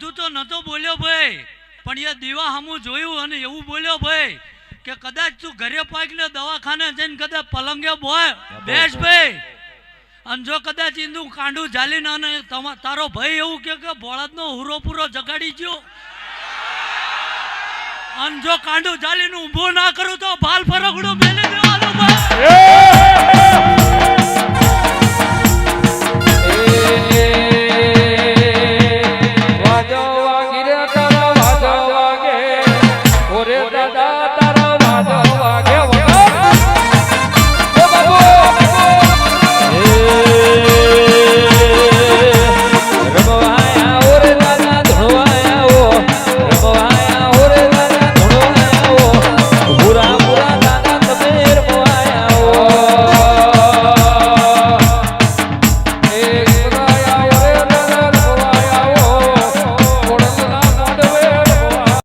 બધું તો નતો બોલ્યો ભાઈ. પણ એ દીવા હમું જોયું અને એવું બોલ્યો ભાઈ કે કદાચ તું ઘરે પાકીને દવાખાને જઈને કદાચ પલંગે બોય. બેસ ભાઈ. અને જો કદાચ ઈંદુ કાંડું જાલીને અને તારો ભાઈ એવું કે કે બળદનો હુરો પૂરો જગાડી ગયો અને જો કાંડું જાલીને ઊભો ના કરું તો ભાલ ફરકડું